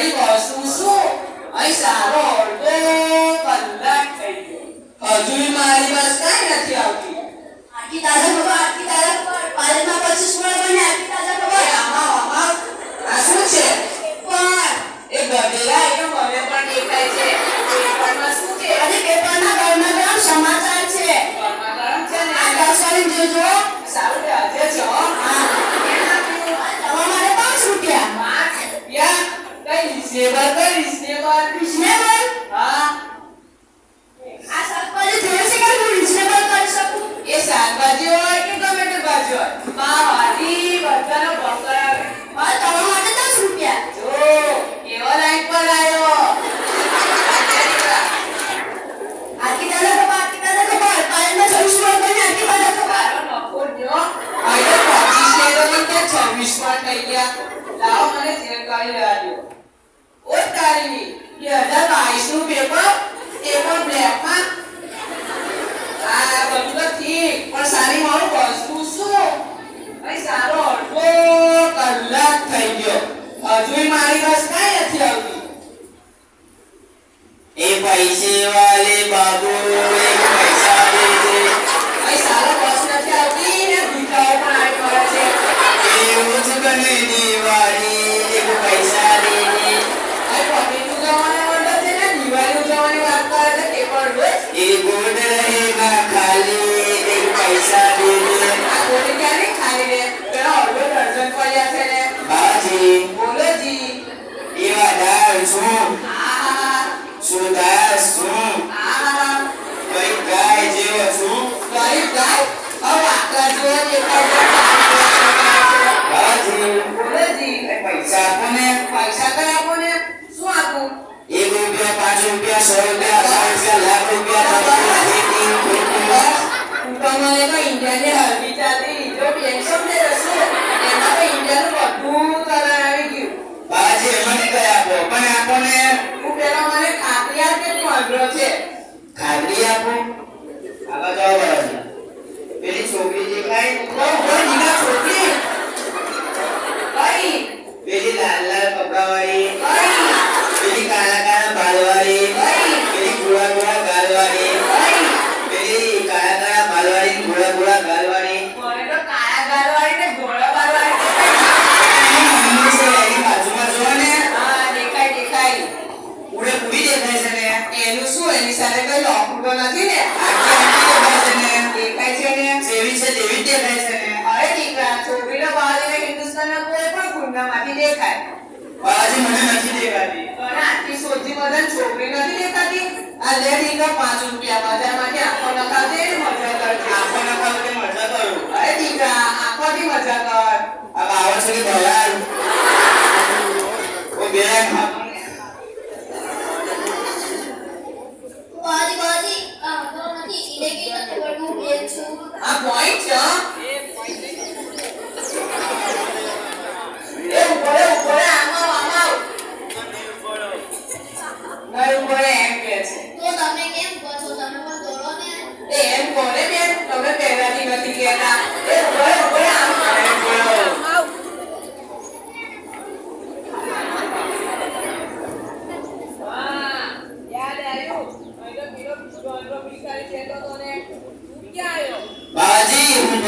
મારી વસ્તુ શું અહીં સારો અડધો કલાક થઈ ગયો હજુ મારી બસ કઈ નથી આવતી આટલી તાજા ખબર આટલી તાજા ખબર પાલનમાં પછી શું બને આટલી તાજા ખબર આમાં આમાં આ શું છે પણ એ ગઢેલા એનો મને પણ દેખાય છે પેપરમાં શું છે અને પેપરના સમાચાર છે ભેગા કરીશ ને બાર. રિઝનેબલ છવ્વીસમાં થઈ ગયા. લાવો મને જેલ કાઢી રહ્યા તારીખની આ બધું ઠીક, પણ સારી મારું વસ્તુ શું? ભાઈ સારો અડધો કલાક થઈ ગયો. હજુ મારી બસ કઈ નથી આવતી. એ પૈસે વાળી agro tech. Karibu. આ લેડી કા કે આખો નકા મજા કર આખો નકા મજા કર. અરે દીકરા આખો મજા કર. આ આવે છે કે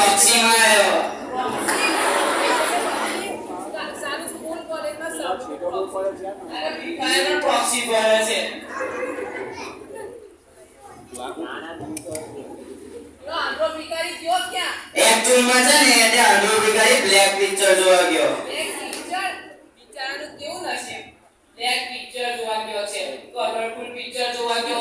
પક્ષીમાં આવ્યો પક્ષી ભરે છે. ને એટલે બ્લેક પિક્ચર જોવા ગયો બ્લેક પિક્ચર જોવા ગયો છે. કલરફુલ પિક્ચર જોવા ગયો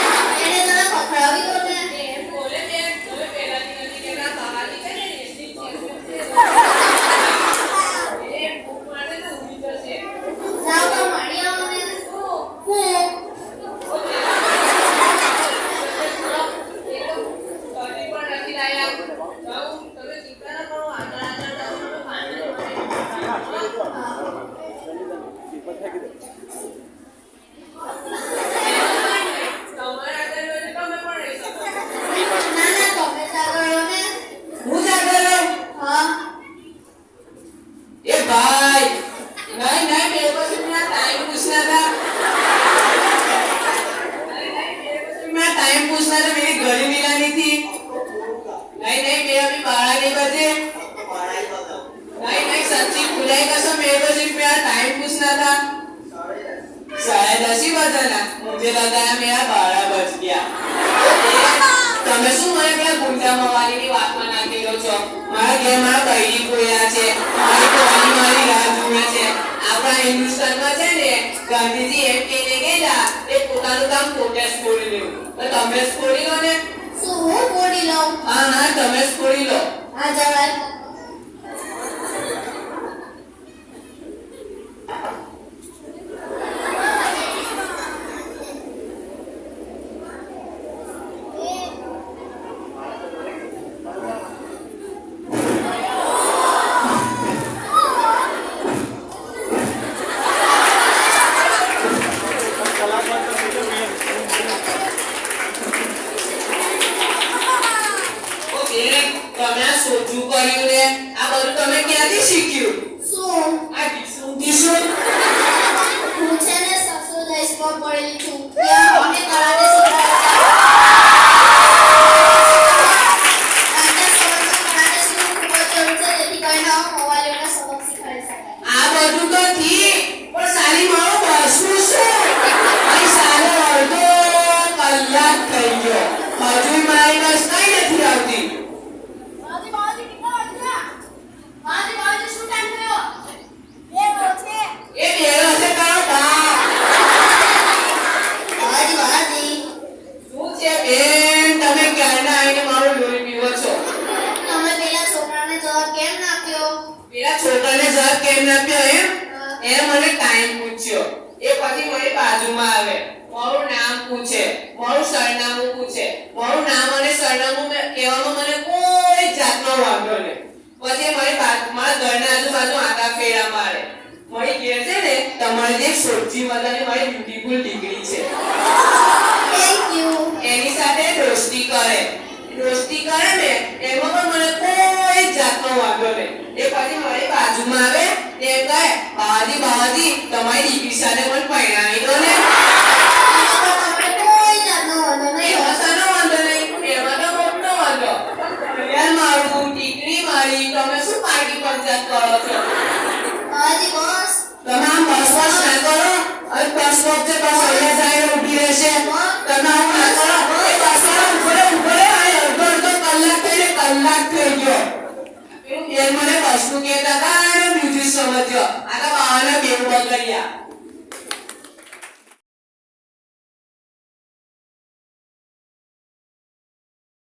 પછી બધાના ઊંધે લગાયા મેરા બાળા બચ ગયા. તમે શું મને પેલા ગુંડા મવારીની વાતમાં નાખેલો છો? મારા ઘેર મારા કઈ ખોયા છે. મારી કોની મારી રાહ જુએ છે. આપણા હિન્દુસ્તાનમાં છે ને, ગાંધીજી એમ કહીને ગયેલા એ પોતાનું કામ પોતે જ છોડી લેવું તો તમે છોડી લો ને કલાક થઈ ગયો હજુ મારી બસ કઈ નથી આવતી છોકરાને જવાબ કેમ નાખ્યો એમ? એ મને ટાઈમ પૂછ્યો. એ પછી મારી બાજુમાં આવે. મારું નામ પૂછે. મારું સરનામું પૂછે. મારું નામ અને સરનામું કહેવામાં મને કોઈ જાતનો વાંધો નહીં. પછી મારી મારા ઘરના આજુબાજુ આટા ફેરા મારે. મારી ઘેર છે ને તમારી જે સોજી માતાની મારી બ્યુટીફુલ ડિગ્રી છે. એની સાથે દોસ્તી કરે. દોસ્તી કરે ને એમાં પણ મને કોઈ જાતનો વાંધો નહીં. એ પછી મારી બાજુમાં આવે તે કહે બાજી બા ശക്തമായ രീതിശാലകൾ പയനായി